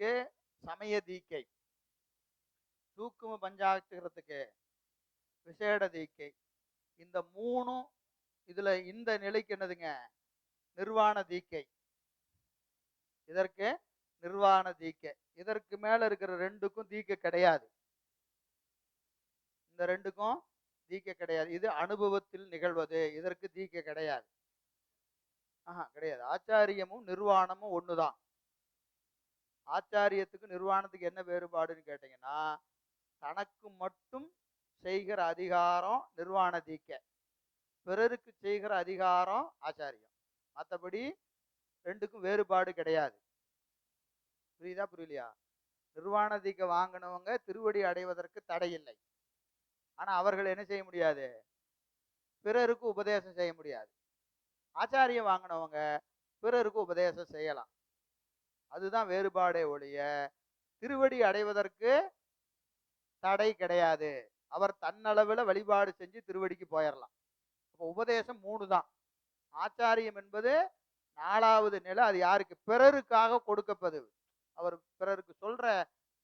தீட்சைக்கு சமய தீக்கை. தூக்கும பஞ்சாட்சரத்துக்கு விசேட தீக்கை. இந்த மூணும் இதுல இந்த நிலைக்கு என்னதுங்க? நிர்வாண தீக்கை. இதற்கு நிர்வாண தீக்கை. இதற்கு மேல இருக்கிற ரெண்டுக்கும் தீக்கை கிடையாது. இந்த ரெண்டுக்கும் தீக்கை கிடையாது. இது அனுபவத்தில் நிகழ்வது. இதற்கு தீக்கை கிடையாது. ஆஹா கிடையாது. ஆச்சாரியமும் நிர்வாணமும் ஒண்ணுதான். ஆச்சாரியத்துக்கு நிர்வாணத்துக்கு என்ன வேறுபாடுன்னு கேட்டீங்கன்னா தனக்கு மட்டும் செய்கிற அதிகாரம் நிர்வாண தீக்க. பிறருக்கு செய்கிற அதிகாரம் ஆச்சாரியம். மற்றபடி ரெண்டுக்கும் வேறுபாடு கிடையாது. புரியுதா புரியலையா? நிர்வாண தீக்க வாங்கினவங்க திருவடி அடைவதற்கு தடை இல்லை. ஆனா அவர்கள் என்ன செய்ய முடியாது? பிறருக்கு உபதேசம் செய்ய முடியாது. ஆச்சாரியம் வாங்கினவங்க பிறருக்கு உபதேசம் செய்யலாம். அதுதான் வேறுபாடே ஒழிய திருவடி அடைவதற்கு தடை கிடையாது. அவர் தன்னளவில் வழிபாடு செஞ்சு திருவடிக்கு போயிடலாம் அப்போ உபதேசம் மூணு தான். ஆச்சாரியம் என்பது நாலாவது நிலை அது யாருக்கு? பிறருக்காக கொடுக்கப்படுது அவர் பிறருக்கு சொல்ற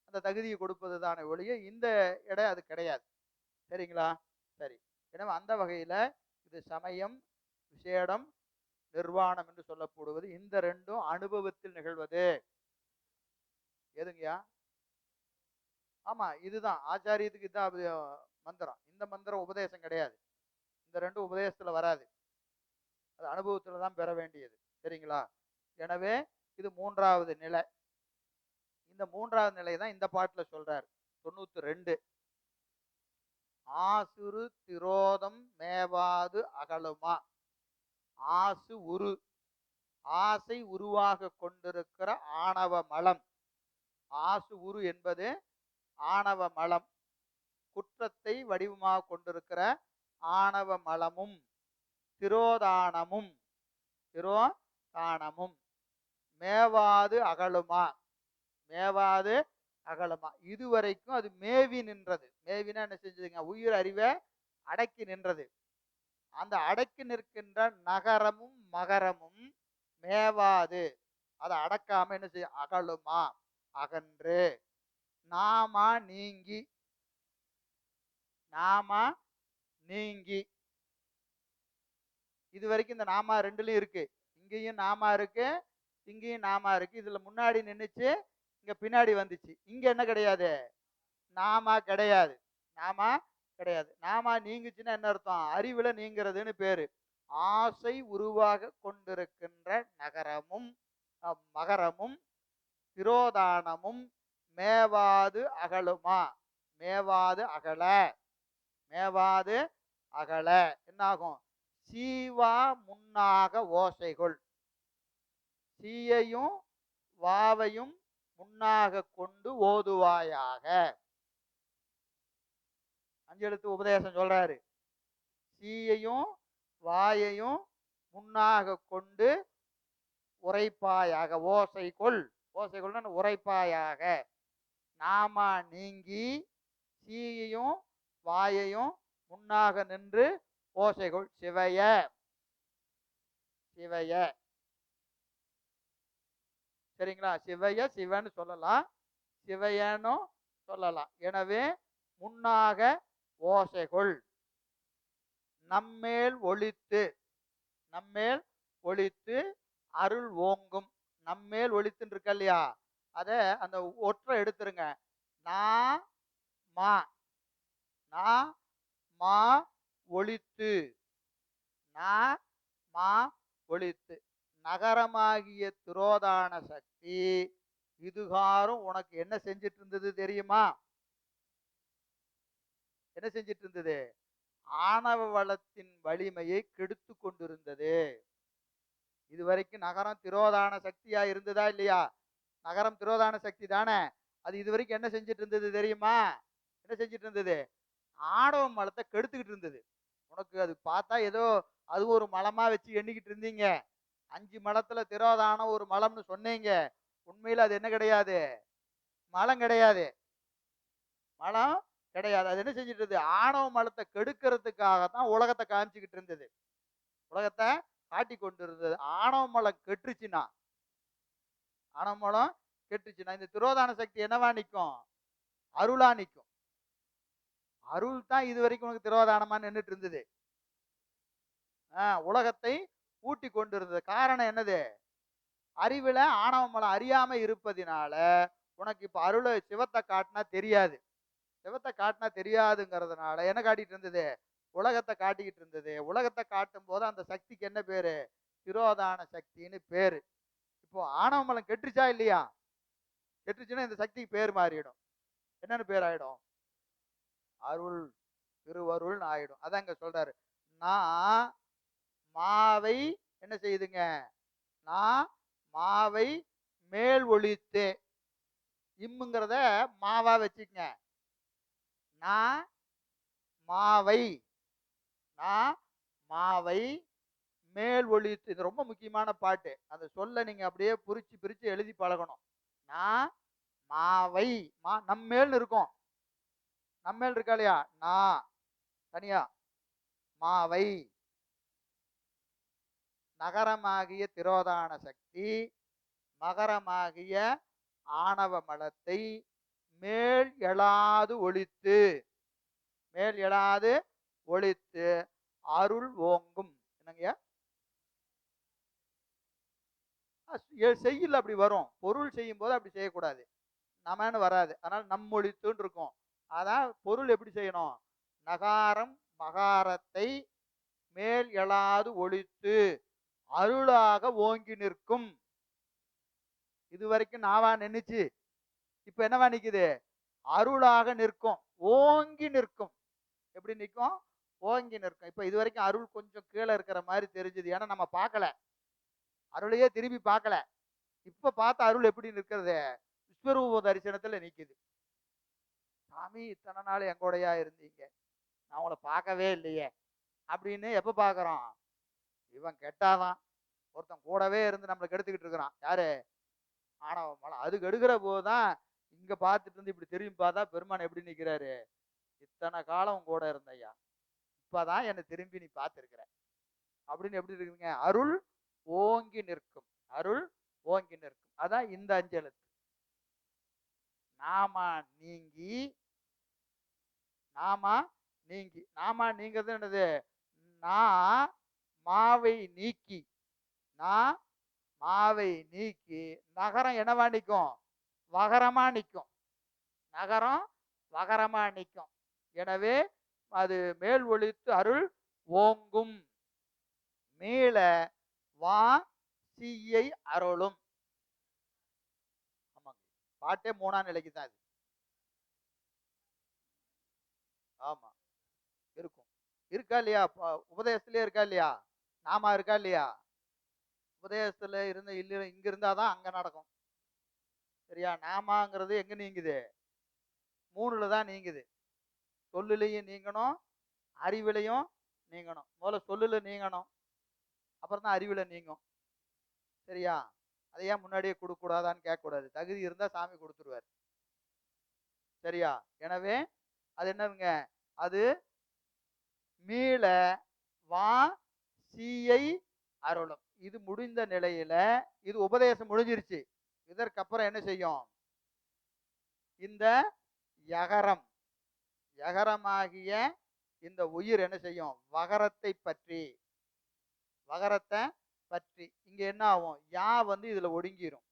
அந்த தகுதியை கொடுப்பது தானே ஒழிய இந்த இடம் அது கிடையாது. சரிங்களா? சரி. எனவே அந்த வகையில இது சமயம் விசேடம் நிர்வாணம் என்று சொல்லப்படுவது இந்த ரெண்டும் அனுபவத்தில் நிகழ்வது. எதுங்கய்யா ஆமா இதுதான். ஆச்சாரியத்துக்கு இதுதான் மந்திரம். இந்த மந்திரம் உபதேசம் கிடையாது. இந்த ரெண்டும் உபதேசத்துல வராது. அது அனுபவத்துல தான் பெற வேண்டியது. சரிங்களா? எனவே இது மூன்றாவது நிலை. இந்த மூன்றாவது நிலை தான் இந்த பாட்டுல சொல்றாரு. தொண்ணூத்தி ரெண்டு. ஆசுரு திரோதம் மேவாது அகலுமா? ஆசு உரு ஆசை உருவாக கொண்டிருக்கிற ஆணவ மலம். ஆசு உரு என்பது ஆணவ மலம். குற்றத்தை வடிவமாக கொண்டிருக்கிற ஆணவ மலமும் திரோதானமும் திரோதானமும். மேவாது அகலுமா? மேவாது அகலுமா? இதுவரைக்கும் அது மேவி நின்றது. மேவினா என்ன செஞ்சதுங்க? உயிர் அறிவை அடக்கி நின்றது. அந்த அடக்கி நிற்கின்ற நகரமும் மகரமும் மேவாது. அதை அடக்காம என்ன செய்ய அகலுமா? அகன்று. நாமா நீங்கி. நாமா நீங்கி. இது வரைக்கும் இந்த நாமா ரெண்டுலயும் இருக்கு. இங்கேயும் நாமா இருக்கு இங்கேயும் நாமா இருக்கு. இதுல முன்னாடி நின்னுச்சு இங்க பின்னாடி வந்துச்சு. இங்க என்ன கிடையாது? நாமா கிடையாது. நாமா கிடையாது. நாமா நீங்குச்சுன்னா என்ன அர்த்தம்? அறிவுல நீங்கிறதுன்னு பேரு. ஆசை உருவாக கொண்டிருக்கின்ற நகரமும் மகரமும் திரோதானமும் மேவாது அகலுமா? மேவாது அகல. மேவாது அகல. என்னாகும்? சீவா முன்னாக ஓசைகள். சீயையும் வாவையும் முன்னாக கொண்டு ஓதுவாயாக. அஞ்செழுத்து உபதேசம் சொல்றாரு. சீயையும் வாயையும் முன்னாக கொண்டு உரைப்பாயாக ஓசை கொள் ஓசை கொள்னா உரைப்பாயாக நாம நீங்கி சீயையும் வாயையும் முன்னாக நின்று ஓசைகள். சிவைய. சிவைய. சரிங்களா? சிவைய சிவன்னு சொல்லலாம். சிவையனும் சொல்லலாம். எனவே முன்னாக ஓசைகள். நம்மேல் ஒழித்து நம்மேல் ஒழித்து அருள் ஓங்கும். நம்மேல் ஒழித்துன்னு இருக்க இல்லையா? அதை அந்த ஒற்றை எடுத்துருங்க. நான் மா நான் மா ஒழித்து நான் மா ஒழித்து நகரமாகிய துரோதான சக்தி இதுகாரும் உனக்கு என்ன செஞ்சிட்டு இருந்தது தெரியுமா? என்ன செஞ்சிட்டு இருந்தது ஆணவ வளத்தின் வலிமையை கெடுத்து கொண்டிருந்தது. இது வரைக்கும் நகரம் திரோதான சக்தியா இருந்ததா இல்லையா? நகரம் திரோதான சக்தி தானே. அது இது வரைக்கும் என்ன செஞ்சிட்டு இருந்தது தெரியுமா? என்ன செஞ்சிட்டு இருந்தது ஆணவ மலத்தை கெடுத்துக்கிட்டு இருந்தது. உனக்கு அது பார்த்தா ஏதோ அது ஒரு மலமா வச்சு எண்ணிக்கிட்டு இருந்தீங்க. அஞ்சு மலத்துல திரோதான ஒரு மலம்னு சொன்னீங்க. உண்மையில அது என்ன கிடையாது? மலம் கிடையாது. மலம் கிடையாது. அது என்ன செஞ்சுட்டு இருந்தது ஆணவ மலத்தை கெடுக்கிறதுக்காக தான் உலகத்தை காமிச்சுக்கிட்டு இருந்தது. உலகத்தை காட்டி கொண்டு இருந்தது ஆணவ மலம் கெட்டுருச்சுன்னா ஆணவ மலம் கெட்டுச்சுன்னா இந்த திரோதான சக்தி என்னவா நிற்கும் அருளா நிற்கும் அருள் தான் இது வரைக்கும் உனக்கு திரோதானமா நின்றுட்டு இருந்தது. ஆஹ் உலகத்தை ஊட்டி கொண்டிருந்தது. காரணம் என்னது? அறிவுல ஆணவ மலம் அறியாம இருப்பதினால உனக்கு இப்ப அருளை சிவத்தை காட்டினா தெரியாது. சிவத்தை காட்டினா தெரியாதுங்கிறதுனால என்ன காட்டிட்டு இருந்தது? உலகத்தை காட்டிக்கிட்டு இருந்தது. உலகத்தை காட்டும் போது அந்த சக்திக்கு என்ன பேரு? திரோதான சக்தின்னு பேரு. இப்போ ஆணவமலம் கெட்டுச்சா இல்லையா? கெட்டுச்சுன்னா இந்த சக்திக்கு பேர் மாறிடும். என்னன்னு பேர் ஆயிடும்? அருள் திருவருள்னு ஆயிடும். அதான் இங்க சொல்றாரு. நான் மாவை என்ன செய்யுதுங்க நான் மாவை மேல் ஒழித்து இம்முங்கிறத மாவா வச்சுக்கங்க. நான் மாவை நான் மாவை மேல் ஒழித்து. இது ரொம்ப முக்கியமான பாட்டு. அந்த சொல்ல நீங்க அப்படியே புரிச்சு பிரிச்சு எழுதி பழகணும். நான் மாவை மா நம்மேல் இருக்கும். நம்மேல் இருக்கா இல்லையா? நான் தனியா. மாவை. நகரமாகிய திரோதான சக்தி மகரமாகிய ஆணவ மலத்தை மேல் எழாது ஒழித்து மேல் எழாது ஒழித்து அருள் ஓங்கும். என்னங்கய்யா செய்யல அப்படி வரும். பொருள் செய்யும் போது அப்படி செய்யக்கூடாது. நமன்னு வராது. அதனால நம்மொழித்துன்னு இருக்கும். அதான் பொருள் எப்படி செய்யணும்? நகாரம் மகாரத்தை மேல் எழாது ஒழித்து அருளாக ஓங்கி நிற்கும். இது வரைக்கும் நாவா நினைச்சு இப்ப என்னவா நிக்குது? அருளாக நிற்கும். ஓங்கி நிற்கும். எப்படி நிற்கும்? ஓங்கி நிற்கும். இப்ப இது வரைக்கும் அருள் கொஞ்சம் கீழே இருக்கிற மாதிரி தெரிஞ்சது. ஏன்னா நம்ம பார்க்கல. அருளையே திரும்பி பார்க்கல. இப்ப பார்த்த அருள் எப்படி நிற்கிறது? விஸ்வரூப தரிசனத்துல நிக்குது. சாமி இத்தனை நாள் எங்கூடையா இருந்தீங்க? நான் உங்களை பார்க்கவே இல்லையே. அப்படின்னு எப்ப பாக்குறோம் இவன் கெட்டாதான். ஒருத்தன் கூடவே இருந்து நம்மளை கெடுத்துக்கிட்டு இருக்கிறான். யாரு? ஆணவ மலம் அது கெடுக்கிற போதுதான் இங்க பார்த்துட்டு இருந்து இப்படி திரும்பி பார்த்தா பெருமான் எப்படி நிக்கிறாரு? இத்தனை காலம் கூட இருந்தையா இப்பதான் என்னை திரும்பி நீ பார்த்திருக்கிற. அப்படின்னு எப்படி இருக்குங்க அருள் ஓங்கி நிற்கும். அருள் ஓங்கி நிற்கும். அதான் இந்த அஞ்சலுக்கு நாமா நீங்கி நாமா நீங்கி நாமா நீங்கிறது என்னது? நான் மாவை நீக்கி. நான் மாவை நீக்கி. நகரம் என்னவா நிற்கும் வகரமா நிற்கும் நகரம் வகரமா நிற்கும் எனவே அது மேல் ஒழித்து அருள் ஓங்கும். மீள வா சீயை அருளும். ஆமாங்க. பாட்டே மூணாம் நிலைக்கு தான் இது. ஆமா. இருக்கும். இருக்கா இல்லையா? உபதேசத்திலே இருக்கா இல்லையா? நாமா இருக்கா இல்லையா? உபதேசத்துல இருந்த இல்ல இங்க இருந்தாதான் அங்க நடக்கும். சரியா? நாமாங்கிறது எங்க நீங்குது? மூணுல தான் நீங்குது. சொல்லுலையும் நீங்கணும் அறிவிலையும் நீங்கணும். முதல்ல சொல்லுல நீங்கணும். அப்புறம் தான் அறிவுல நீங்கும். சரியா? அதை ஏன் முன்னாடியே கொடுக்கக்கூடாதான்னு கேட்கக்கூடாது. தகுதி இருந்தால் சாமி கொடுத்துருவார். சரியா? எனவே அது என்னதுங்க? அது மீள வா சீயை அருளும். இது முடிந்த நிலையில இது உபதேசம் முடிஞ்சிருச்சு. இதற்கப்புறம் என்ன செய்யும்? இந்த யகரம். யகரமாகிய இந்த உயிர் என்ன செய்யும்? வகரத்தை பற்றி. வகரத்தை பற்றி. இங்க என்ன ஆகும்? யா வந்து இதுல ஒடுங்கிரும்.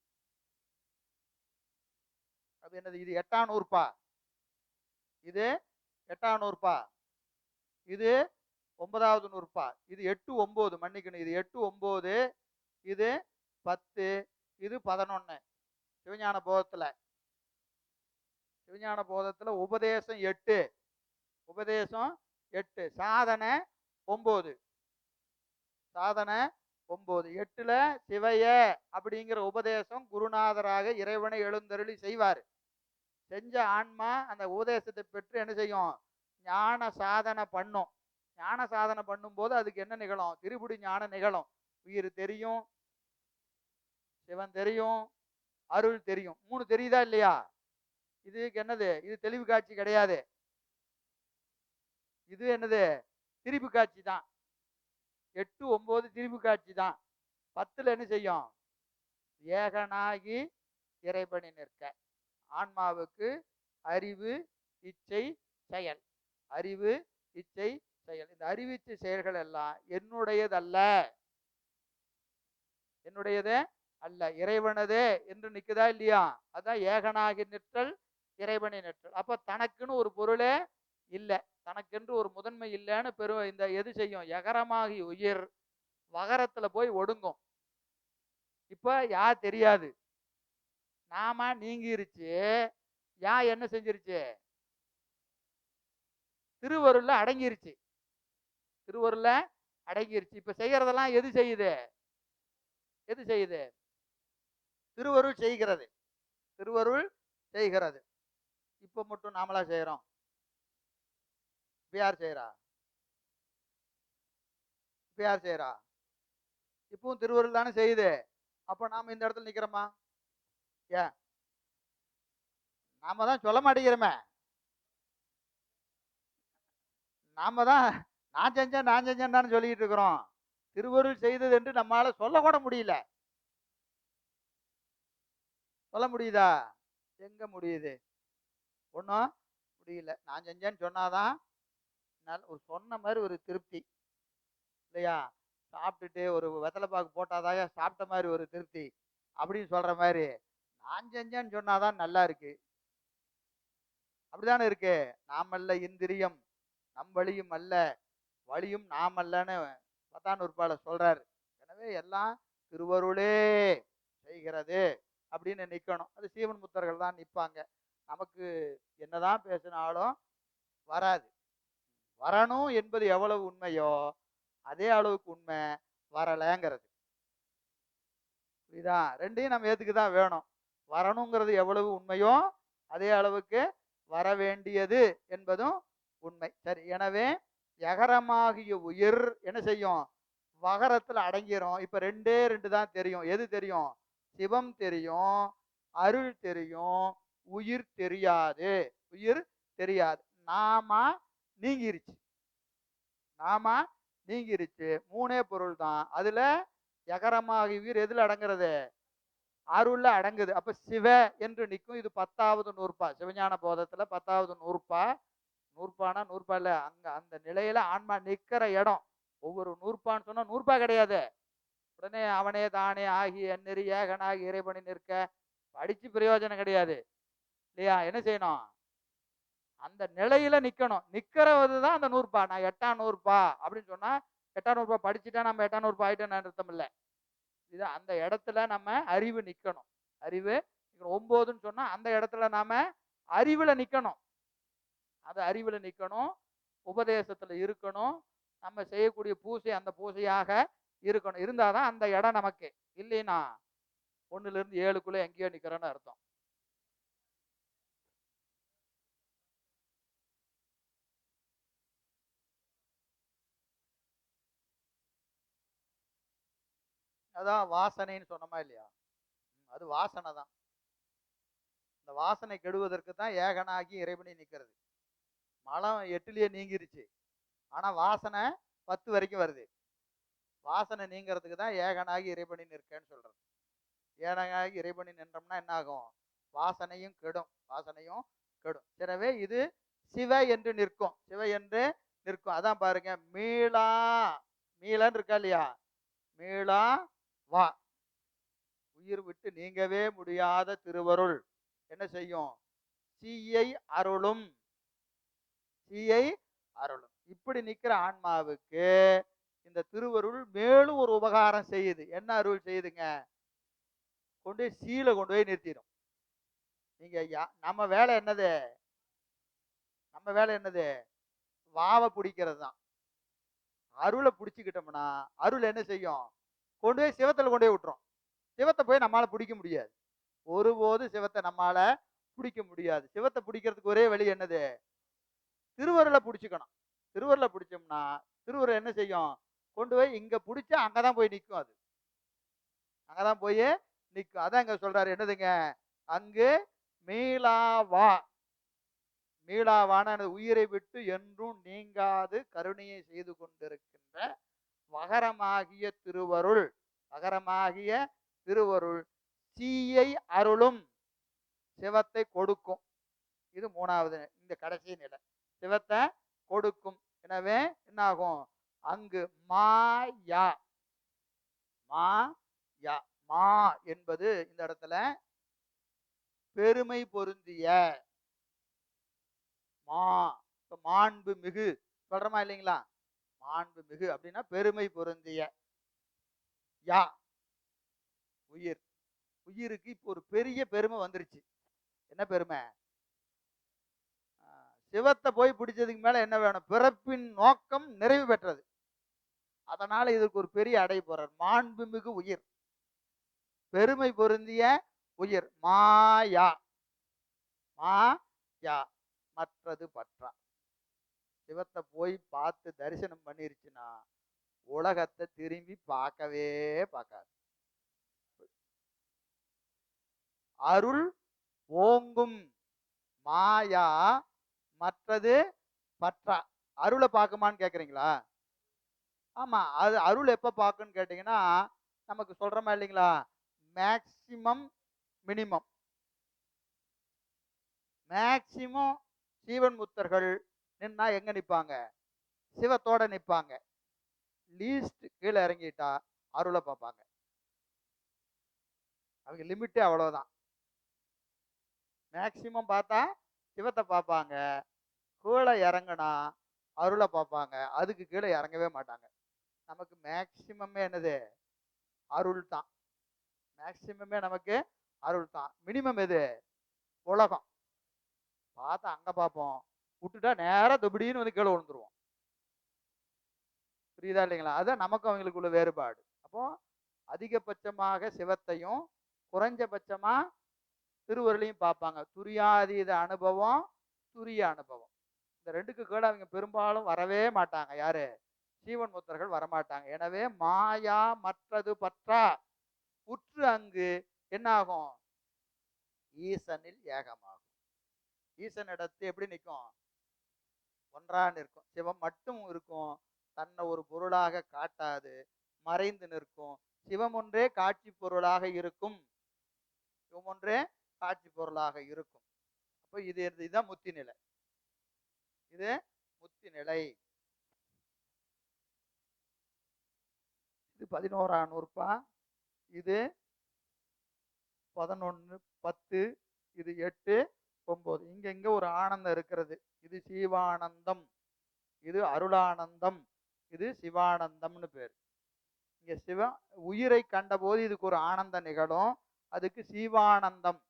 அது என்னது? இது எட்டாம் நூறுப்பா இது எட்டாம் நூறுப்பா இது ஒன்பதாவது நூறுப்பா இது எட்டு ஒன்பது மன்னிக்கணும். இது எட்டு ஒன்பது இது பத்து. இது பதினொன்னு. சிவஞான போதத்தில். சிவஞான போதத்தில் உபதேசம் எட்டு. உபதேசம் எட்டு. சாதனை ஒம்பது. சாதனை ஒம்பது. எட்டுல சிவைய அப்படிங்கிற உபதேசம் குருநாதராக இறைவனை எழுந்தருளி செய்வார். செஞ்ச ஆன்மா அந்த உபதேசத்தை பெற்று என்ன செய்யும்? ஞான சாதனை பண்ணும். ஞான சாதனை பண்ணும்போது அதுக்கு என்ன நிகழும்? திருபுடி ஞானம் நிகழும். உயிர் தெரியும் சிவன் தெரியும் அருள் தெரியும். மூணு தெரியுதா இல்லையா? இதுக்கு என்னது? இது தெளிவு காட்சி கிடையாது. இது என்னது? திரிபு காட்சி தான். எட்டு ஒன்பது திரிபு காட்சி தான். பத்துல என்ன செய்யும்? ஏகனாகி இறைபணி நிற்க. ஆன்மாவுக்கு அறிவு இச்சை செயல். அறிவு இச்சை செயல். இந்த அறிவிச்சை செயல்கள் எல்லாம் என்னுடையதல்ல. என்னுடையதே? அல்ல இறைவனதே என்று நிக்குதா இல்லையா? அதான் ஏகனாகி நிற்றல் இறைவனை நிற்றல். அப்போ தனக்குன்னு ஒரு பொருளே இல்லை. தனக்கென்று ஒரு முதன்மை இல்லைன்னு பெரும் இந்த எது செய்யும்? எகரமாகி உயிர். வகரத்தில் போய் ஒடுங்கும். இப்போ யா தெரியாது. நாம நீங்கிருச்சு. யா என்ன செஞ்சிருச்சு? திருவருள்ல அடங்கிருச்சு. திருவருள்ல அடங்கிருச்சு. இப்ப செய்யறதெல்லாம் எது செய்யுது? எது செய்யுது? திருவருள் செய்கிறது. திருவருள் செய்கிறது. இப்போ மட்டும் நாமளா செய்யறோம் இப்போ யார் செய்கிறா இப்போ யார் செய்கிறா இப்பவும் திருவருள் தானே செய்யுது. அப்போ நாம இந்த இடத்துல நிக்கிறோமா? ஏன்? நாம தான் சொல்ல மாட்டேங்கிறோமே. நாம தான் நான் செஞ்சேன் நான் செஞ்சேன் தானே சொல்லிட்டு இருக்கிறோம். திருவருள் செய்தது என்று நம்மால சொல்லக்கூட முடியல. சொல்ல முடியுதா? எங்க முடியுது? ஒன்றும் முடியல. நான் செஞ்சேன்னு சொன்னாதான் நல்ல ஒரு சொன்ன மாதிரி ஒரு திருப்தி. இல்லையா? சாப்பிட்டுட்டு ஒரு வெத்தலை பாக்கு போட்டாதான் சாப்பிட்ட மாதிரி ஒரு திருப்தி. அப்படின்னு சொல்ற மாதிரி. நான் செஞ்சேன்னு சொன்னாதான் நல்லா இருக்கு. அப்படிதானே இருக்கு? நாமல்ல இந்திரியம் நம் வழியும் அல்ல. வழியும் நாம் அல்லன்னு பத்தாம் நூற்பால சொல்றாரு. எனவே எல்லாம் திருவருளே செய்கிறது. அப்படின்னு நிற்கணும் அது சீவன் முத்தர்கள் தான் நிற்பாங்க நமக்கு என்னதான் பேசினாலும் வராது. வரணும் என்பது எவ்வளவு உண்மையோ அதே அளவுக்கு உண்மை வரலைங்கிறது. புரியுதா? ரெண்டையும் நம்ம ஏத்துக்கு தான் வேணும். வரணுங்கிறது எவ்வளவு உண்மையோ அதே அளவுக்கு வர வேண்டியது என்பதும் உண்மை. சரி எனவே எகரமாகிய உயிர் என்ன செய்யும்? வகரத்தில் அடங்கிரும். இப்ப ரெண்டே ரெண்டு தான் தெரியும். எது தெரியும்? சிவம் தெரியும் அருள் தெரியும் உயிர் தெரியாது. உயிர் தெரியாது. நாமா நீங்கிருச்சு. நாமா நீங்கிருச்சு. மூணே பொருள் தான். அதுல எகரமாகி உயிர் எதுல அடங்குறது? அருள்ல அடங்குது. அப்ப சிவ என்று நிற்கும் இது பத்தாவது நூற்பா. சிவஞான போதத்துல பத்தாவது நூற்பா. நூற்பானா நூற்பா இல்ல? அங்க அந்த நிலையில ஆன்மா நிக்கிற இடம். ஒவ்வொரு நூற்பான்னு சொன்னா நூற்பா கிடையாது. உடனே அவனே தானே ஆகி எந்நெறி ஏகனாகி இறைபணி நிற்க படிச்சு பிரயோஜனம் கிடையாது. இல்லையா? என்ன செய்யணும்? அந்த நிலையில நிக்கணும். நிக்கிறது தான் அந்த நூறுபா. நான் எட்டாம் நூறுபா அப்படின்னு சொன்னா எட்டாம் நூறுபா படிச்சுட்டா நம்ம எட்டாம் நூற்பா ஆயிட்டோம்னு அர்த்தம் இல்லை. இது அந்த இடத்துல நம்ம அறிவு நிக்கணும். அறிவு ஒன்பதுன்னு சொன்னா அந்த இடத்துல நாம அறிவுல நிக்கணும். அது அறிவுல நிக்கணும். உபதேசத்துல இருக்கணும். நம்ம செய்யக்கூடிய பூசை அந்த பூசையாக இருக்கணும். இருந்தாதான் அந்த இடம் நமக்கு. இல்லைன்னா ஒன்றுலேருந்து இருந்து ஏழுக்குள்ள எங்கேயோ நிக்கிறோன்னு அர்த்தம். அதான் வாசனைன்னு சொன்னோமா இல்லையா? அது வாசனை தான். இந்த வாசனை கெடுவதற்கு தான் ஏகனாகி இறைவனி நிற்கிறது மலம் எட்டுலயே நீங்கிருச்சு. ஆனா வாசனை பத்து வரைக்கும் வருது. வாசனை நீங்கிறதுக்கு தான் ஏகனாகி இறைபணி நிற்கேன்னு சொல்றது. ஏகனாகி இறைபணி நின்றோம்னா என்ன ஆகும் வாசனையும் கெடும். வாசனையும் கெடும். எனவே இது சிவ என்று நிற்கும். சிவ என்று நிற்கும். அதான் பாருங்க மீளா மீளன்னு இருக்கா இல்லையா? மீளா வா. உயிர் விட்டு நீங்கவே முடியாத திருவருள். என்ன செய்யும்? சீயை அருளும். சீயை அருளும். இப்படி நிற்கிற ஆன்மாவுக்கு இந்த திருவருள் மேலும் ஒரு உபகாரம் செய்யுது. என்ன அருள் செய்யுதுங்க? கொண்டு போய் சீல கொண்டு போய் நிறுத்திடும் நீங்க நம்ம வேலை என்னது? நம்ம வேலை என்னது? வாவை பிடிக்கிறது தான். அருளை பிடிச்சிக்கிட்டோம்னா அருள் என்ன செய்யும்? கொண்டு போய் சிவத்துல கொண்டு போய் விட்டுரும். சிவத்தை போய் நம்மளால பிடிக்க முடியாது. ஒருபோது சிவத்தை நம்மால பிடிக்க முடியாது. சிவத்தை பிடிக்கிறதுக்கு ஒரே வழி என்னது? திருவருளை பிடிச்சிக்கணும். திருவருளை பிடிச்சோம்னா திருவருள் என்ன செய்யும்? கொண்டு போய் இங்க பிடிச்சா அங்கதான் போய் நிற்கும் அது. அங்கதான் போய் நிற்கும் அதான் இங்க சொல்றாரு. என்னதுங்க? அங்கு மீளாவா. மீளாவான உயிரை விட்டு என்றும் நீங்காது கருணையை செய்து கொண்டிருக்கின்ற வகரமாகிய திருவருள். வகரமாகிய திருவருள். சீயை அருளும். சிவத்தை கொடுக்கும். இது மூணாவது இந்த கடைசி நிலை. சிவத்தை கொடுக்கும். எனவே என்ன ஆகும் அங்கு மாயா மா யா. மா என்பது இந்த இடத்துல பெருமை பொருந்திய. மா. இப்போ மாண்பு மிகு. சொல்றோமா இல்லைங்களா? மாண்பு மிகு அப்படின்னா பெருமை பொருந்திய. யா. உயிர். உயிருக்கு இப்போ ஒரு பெரிய பெருமை வந்துருச்சு. என்ன பெருமை? சிவத்தை போய் பிடிச்சதுக்கு மேல என்ன வேணும்? பிறப்பின் நோக்கம் நிறைவு பெற்றது. அதனால இதற்கு ஒரு பெரிய அடை போறார். மாண்புமிகு உயிர். பெருமை பொருந்திய உயிர். மாயா. மாயா. மற்றது பற்றா. சிவத்தை போய் பார்த்து தரிசனம் பண்ணிருச்சுன்னா உலகத்தை திரும்பி பார்க்கவே பார்க்காது. அருள் ஓங்கும். மாயா மற்றது பற்றா. அருளை பார்க்குமான்னு கேட்குறீங்களா ஆமா. அது அருள் எப்போ பார்க்குன்னு கேட்டிங்கன்னா நமக்கு சொல்றோமா இல்லைங்களா? மேக்சிமம் மினிமம் மேக்சிமம் சீவன் முத்தர்கள் நின்னா எங்கே நிற்பாங்க சிவத்தோட நிற்பாங்க லீஸ்ட் கீழே இறங்கிட்டா அருளை பார்ப்பாங்க அவங்க லிமிட்டே அவ்வளோதான் மேக்சிமம் பார்த்தா சிவத்தை பார்ப்பாங்க கீழே இறங்குனா அருளை பார்ப்பாங்க அதுக்கு கீழே இறங்கவே மாட்டாங்க. நமக்கு மேக்சிமமே என்னது? அருள் தான். மேக்சிமமே நமக்கு அருள் தான். மினிமம் எது? உலகம். பார்த்தா அங்க பார்ப்போம். விட்டுட்டா நேரா தொபிடின்னு வந்து கீழே விழுந்துருவோம். புரியுதா இல்லைங்களா? அதுதான் நமக்கும் அவங்களுக்குள்ள வேறுபாடு. அப்போ அதிகபட்சமாக சிவத்தையும் குறைஞ்சபட்சமா திருவருளையும் பார்ப்பாங்க. துரியாதீத அனுபவம் துரிய அனுபவம். இந்த ரெண்டுக்கு கீழே அவங்க பெரும்பாலும் வரவே மாட்டாங்க. யாரு? ஜீவன் முத்தர்கள் வரமாட்டாங்க. எனவே மாயா மற்றது பற்றா. உற்று அங்கு என்னாகும்? ஈசனில் ஏகமாகும். ஈசன் இடத்து எப்படி நிற்கும்? ஒன்றா நிற்கும். சிவம் மட்டும் இருக்கும். தன்னை ஒரு பொருளாக காட்டாது. மறைந்து நிற்கும். சிவம் ஒன்றே காட்சி பொருளாக இருக்கும். சிவம் ஒன்றே காட்சி பொருளாக இருக்கும். அப்போ இது இதுதான் முத்தி நிலை இது முத்தி நிலை இது பதினோராம் நூறுபா. இது பதினொன்று பத்து இது எட்டு ஒம்பது. இங்க இங்கே ஒரு ஆனந்தம் இருக்கிறது. இது சீவானந்தம். இது அருளானந்தம். இது சிவானந்தம்னு பேர். இங்கே சிவ உயிரை கண்டபோது இதுக்கு ஒரு ஆனந்தம் நிகழும். அதுக்கு சீவானந்தம்.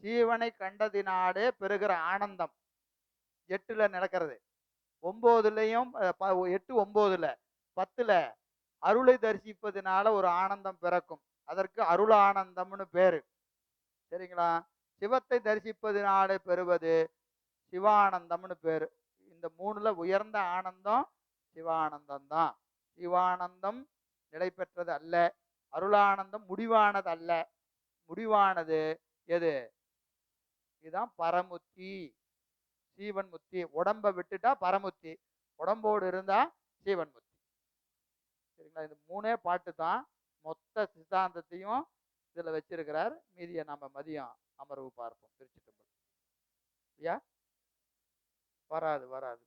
சீவனை கண்டதினாலே பெறுகிற ஆனந்தம். எட்டில் நடக்கிறது. ஒன்பதுலயும் ப- எட்டு ஒன்பதுல பத்துல அருளை தரிசிப்பதினால ஒரு ஆனந்தம் பிறக்கும். அதற்கு அருள் ஆனந்தம்னு பேரு. சரிங்களா? சிவத்தை தரிசிப்பதினாலே பெறுவது சிவானந்தம்னு பேரு. இந்த மூணுல உயர்ந்த ஆனந்தம் சிவானந்தம் தான் சிவானந்தம் நிலை பெற்றது அல்ல. அருளானந்தம் முடிவானது அல்ல. முடிவானது எது? இதுதான் பரமுத்தி. சீவன் முத்தி. உடம்ப விட்டுட்டா பரமுத்தி. உடம்போடு இருந்தா சீவன் முத்தி. சரிங்களா? இந்த மூணே பாட்டு தான் மொத்த சித்தாந்தத்தையும் இதுல வச்சிருக்கிறார். மீதியை நம்ம மதியம் அமர்வு பார்ப்போம். திருச்சிட்டம்பலம் ஐயா வராது வராது.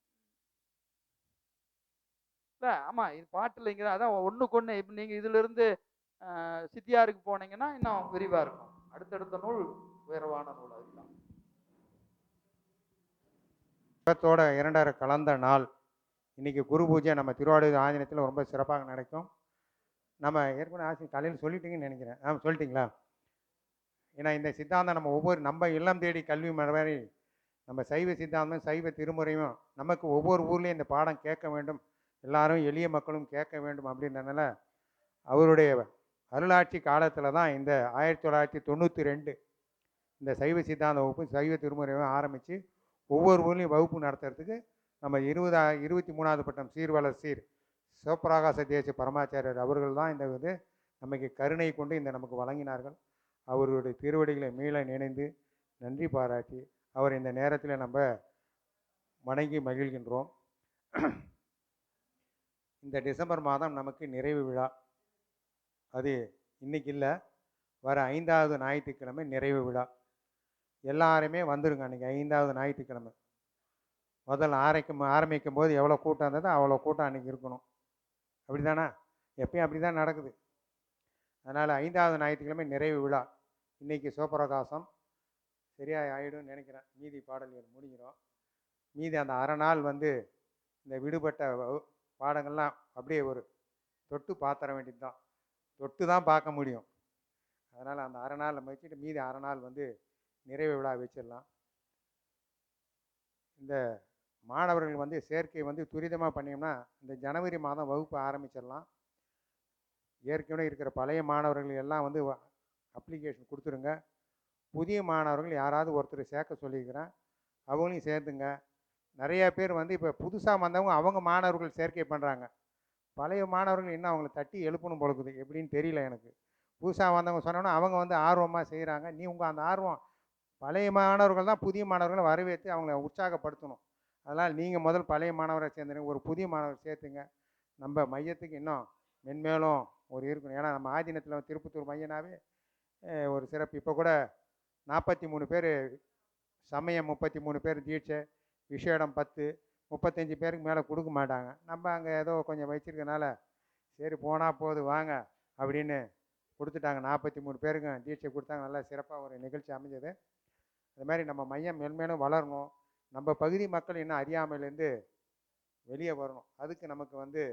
இல்லை ஆமா இது பாட்டில் இங்கே தான் அதான் ஒன்றுக்கு ஒன்று இப்ப நீங்க இதுல இருந்து சித்தியாருக்கு போனீங்கன்னா இன்னும் விரிவாக இருக்கும். அடுத்தடுத்த நூல் உயர்வான நூல் அதுதான். சிவத்தோட இரண்டரை கலந்த நாள். இன்றைக்கி குரு பூஜை நம்ம திருவாரூர் ஆஞ்சநேயத்தில் ரொம்ப சிறப்பாக நடக்கும். நம்ம ஏற்கனவே ஆசி காலையில் சொல்லிட்டீங்கன்னு நினைக்கிறேன். ஆ சொல்லிட்டீங்களா? ஏன்னா இந்த சித்தாந்தம் நம்ம ஒவ்வொரு நம்ம இல்லம் தேடி கல்வி மாதிரி நம்ம சைவ சித்தாந்தம் சைவ திருமுறையும் நமக்கு ஒவ்வொரு ஊர்லேயும் இந்த பாடம் கேட்க வேண்டும். எல்லாரும் எளிய மக்களும் கேட்க வேண்டும் அப்படின்றனால அவருடைய அருளாட்சி காலத்தில் தான் இந்த ஆயிரத்தி தொள்ளாயிரத்தி தொண்ணூற்றி ரெண்டு இந்த சைவ சித்தாந்த வகுப்பு சைவ திருமுறையும் ஆரம்பித்து ஒவ்வொரு ஊர்லேயும் வகுப்பு நடத்துறதுக்கு நம்ம இருபதா இருபத்தி மூணாவது பட்டம் சீர்வளர் சீர். சிவபிரகாச தேசிய பரமாச்சாரியர் அவர்கள் தான் இந்த வந்து நமக்கு கருணை கொண்டு இந்த நமக்கு வழங்கினார்கள். அவருடைய திருவடிகளை மீள நினைந்து நன்றி பாராட்டி அவர் இந்த நேரத்தில் நம்ம வணங்கி மகிழ்கின்றோம். இந்த டிசம்பர் மாதம் நமக்கு நிறைவு விழா. அது இன்னைக்கு இல்லை. வர ஐந்தாவது ஞாயிற்றுக்கிழமை நிறைவு விழா. எல்லாருமே வந்துருங்க அன்றைக்கி ஐந்தாவது ஞாயிற்றுக்கிழமை. முதல்ல ஆரம்பிக்கும் ஆரம்பிக்கும் போது எவ்வளோ கூட்டம் இருந்ததோ அவ்வளோ கூட்டம் அன்றைக்கி இருக்கணும். அப்படி தானே எப்பயும் அப்படி தான் நடக்குது. அதனால் ஐந்தாவது ஞாயிற்றுக்கிழமை நிறைவு விழா. இன்றைக்கி சிவபிரகாசம் சரியாக ஆகிடும்னு நினைக்கிறேன். மீதி பாடல்கள் முடிஞ்சிடும். மீதி அந்த அரை நாள் வந்து இந்த விடுபட்ட பாடங்கள்லாம் அப்படியே ஒரு தொட்டு பாத்திர வேண்டியது தான் தொட்டு தான் பார்க்க முடியும். அதனால் அந்த அரை நாள் நம்ம வச்சுட்டு மீதி அரை நாள் வந்து நிறைவு விழா வச்சிடலாம். இந்த மாணவர்கள் வந்து சேர்க்கை வந்து துரிதமாக பண்ணிங்கன்னா இந்த ஜனவரி மாதம் வகுப்பு ஆரம்பிச்சிடலாம். ஏற்கனவே இருக்கிற பழைய மாணவர்கள் எல்லாம் வந்து அப்ளிகேஷன் கொடுத்துருங்க புதிய மாணவர்கள் யாராவது ஒருத்தர் சேர்க்க சொல்லியிருக்கிறேன். அவங்களையும் சேர்த்துங்க. நிறைய பேர் வந்து இப்போ புதுசாக வந்தவங்க அவங்க மாணவர்கள் சேர்க்கை பண்ணுறாங்க பழைய மாணவர்கள் இன்னும் அவங்கள தட்டி எழுப்பணும் பொழுக்குது எப்படின்னு தெரியல எனக்கு. புதுசாக வந்தவங்க சொன்னோன்னா அவங்க வந்து ஆர்வமாக செய்கிறாங்க நீ உங்கள் அந்த ஆர்வம் பழைய மாணவர்கள் தான் புதிய மாணவர்களை வரவேற்று அவங்கள உற்சாகப்படுத்தணும். அதனால் நீங்கள் முதல் பழைய மாணவரை சேர்ந்துருங்க ஒரு புதிய மாணவர் சேர்த்துங்க. நம்ம மையத்துக்கு இன்னும் மென்மேலும் ஒரு இருக்கணும். ஏன்னா நம்ம ஆதீனத்தில் திருப்பத்தூர் மையனாவே ஒரு சிறப்பு. இப்போ கூட நாற்பத்தி மூணு பேர் சமயம் முப்பத்தி மூணு பேர் தீட்சை விஷேடம் பத்து முப்பத்தஞ்சு பேருக்கு மேலே கொடுக்க மாட்டாங்க. நம்ம அங்கே ஏதோ கொஞ்சம் வச்சுருக்கனால சரி போனால் போது வாங்க அப்படின்னு கொடுத்துட்டாங்க. நாற்பத்தி மூணு பேருக்கும் தீட்சை கொடுத்தாங்க. நல்லா சிறப்பாக ஒரு நிகழ்ச்சி அமைஞ்சது. அது மாதிரி நம்ம மையம் மென்மேலும் வளரணும். நம்ம பகுதி மக்கள் இன்னும் அறியாமையிலேருந்து வெளியே வரணும். அதுக்கு நமக்கு வந்து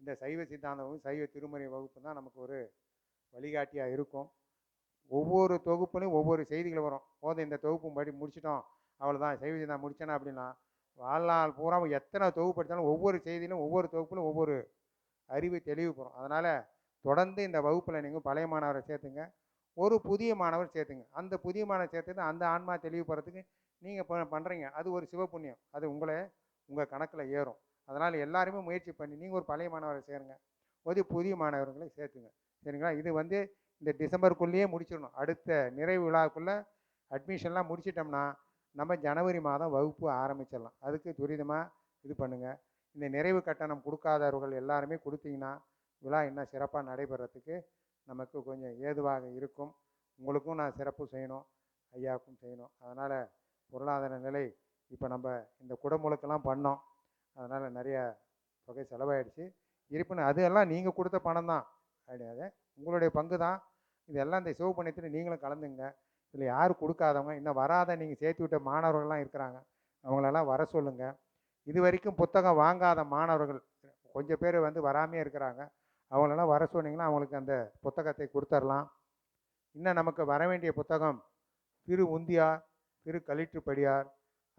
இந்த சைவ சித்தாந்தமும் சைவ திருமுறை வகுப்பு தான் நமக்கு ஒரு வழிகாட்டியாக இருக்கும். ஒவ்வொரு தொகுப்புலையும் ஒவ்வொரு செய்திகள் வரும். போதும் இந்த தொகுப்பு படி முடிச்சிட்டோம். அவ்வளோதான் சைவ சித்தாந்தம் முடிச்சேனா அப்படின்னா வாழ்நாள் பூரா எத்தனை தொகுப்பு படித்தாலும் ஒவ்வொரு செய்தியிலும் ஒவ்வொரு தொகுப்புலும் ஒவ்வொரு அறிவு தெளிவு பெறும். அதனால் தொடர்ந்து இந்த வகுப்பில் நீங்கள் பழைய மாணவரை சேர்த்துங்க. ஒரு புதிய மாணவர் சேர்த்துங்க. அந்த புதிய மாணவர் சேர்த்துட்டு அந்த ஆன்மா தெளிவு பெறத்துக்கு நீங்கள் ப பண்ணுறீங்க அது ஒரு சிவ புண்ணியம் அது உங்களை உங்கள் கணக்கில் ஏறும். அதனால் எல்லாருமே முயற்சி பண்ணி நீங்கள் ஒரு பழைய மாணவரை சேருங்க. ஒரு புதிய மாணவர்களை சேர்த்துங்க. சரிங்களா? இது வந்து இந்த டிசம்பருக்குள்ளேயே முடிச்சிடணும். அடுத்த நிறைவு விழாவுக்குள்ளே அட்மிஷன்லாம் முடிச்சிட்டோம்னா நம்ம ஜனவரி மாதம் வகுப்பு ஆரம்பிச்சிடலாம். அதுக்கு துரிதமாக இது பண்ணுங்கள் இந்த நிறைவு கட்டணம் கொடுக்காதவர்கள் எல்லாருமே கொடுத்தீங்கன்னா விழா இன்னும் சிறப்பாக நடைபெறத்துக்கு நமக்கு கொஞ்சம் ஏதுவாக இருக்கும். உங்களுக்கும் நான் சிறப்பு செய்யணும். ஐயாவுக்கும் செய்யணும். அதனால் பொருளாதார நிலை இப்போ நம்ம இந்த குடமுழுக்கெல்லாம் பண்ணோம். அதனால் நிறைய தொகை செலவாயிடுச்சு. இருப்பினும் அதெல்லாம் நீங்கள் கொடுத்த பணம் தான். கிடையாது உங்களுடைய பங்கு தான். இதெல்லாம் இந்த சிவபுண்ணியத்தில் நீங்களும் கலந்துங்க. இதில் யார் கொடுக்காதவங்க இன்னும் வராத நீங்கள் சேர்த்து விட்ட மாணவர்கள்லாம் இருக்கிறாங்க. அவங்களெல்லாம் வர சொல்லுங்கள் இது வரைக்கும் புத்தகம் வாங்காத மாணவர்கள் கொஞ்சம் பேர் வந்து வராமையே இருக்கிறாங்க. அவங்களெல்லாம் வர சொன்னீங்கன்னா அவங்களுக்கு அந்த புத்தகத்தை கொடுத்துர்லாம். இன்னும் நமக்கு வர வேண்டிய புத்தகம் திரு உந்தியார் திரு களிற்றுப்படியார்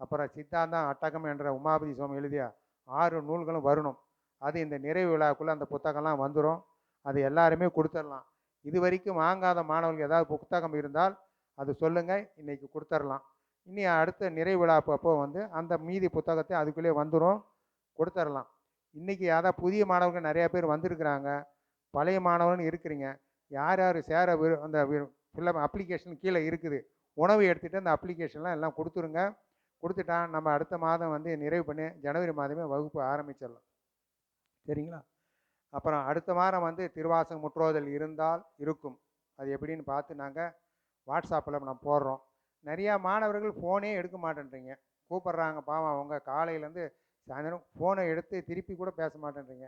அப்புறம் சித்தாந்தம் அட்டகம் என்ற உமாபதி சுவாமி எழுதிய ஆறு நூல்களும் வரணும். அது இந்த நிறைவு விழாக்குள்ளே அந்த புத்தகம்லாம் வந்துடும் அது எல்லாருமே கொடுத்துடலாம். இது வரைக்கும் வாங்காத மாணவர்கள் ஏதாவது புத்தகம் இருந்தால் அது சொல்லுங்கள் இன்றைக்கி கொடுத்துர்லாம் இனி அடுத்த நிறைவு விழா அப்போ வந்து அந்த மீதி புத்தகத்தை அதுக்குள்ளே வந்துடும் கொடுத்துர்லாம் இன்றைக்கி அதான் புதிய மாணவர்கள் நிறையா பேர் வந்திருக்கிறாங்க. பழைய மாணவர்கள் இருக்கிறீங்க. யார் யார் சேர விரு அந்த ஃபில்அப் அப்ளிகேஷன் கீழே இருக்குது. உணவு எடுத்துகிட்டு அந்த அப்ளிகேஷன்லாம் எல்லாம் கொடுத்துருங்க. கொடுத்துட்டா நம்ம அடுத்த மாதம் வந்து நிறைவு பண்ணி ஜனவரி மாதமே வகுப்பு ஆரம்பிச்சிடலாம். சரிங்களா? அப்புறம் அடுத்த வாரம் வந்து திருவாசகம் முற்றோதல் இருந்தால் இருக்கும். அது எப்படின்னு பார்த்து நாங்கள் வாட்ஸ்அப்பில் நம்ம போடுறோம். நிறையா மாணவர்கள் ஃபோனே எடுக்க மாட்டேன்றீங்க. கூப்பிட்றாங்க பாவம் அவங்க. காலையிலேருந்து சாயந்தரம் ஃபோனை எடுத்து திருப்பி கூட பேச மாட்டேன்றீங்க.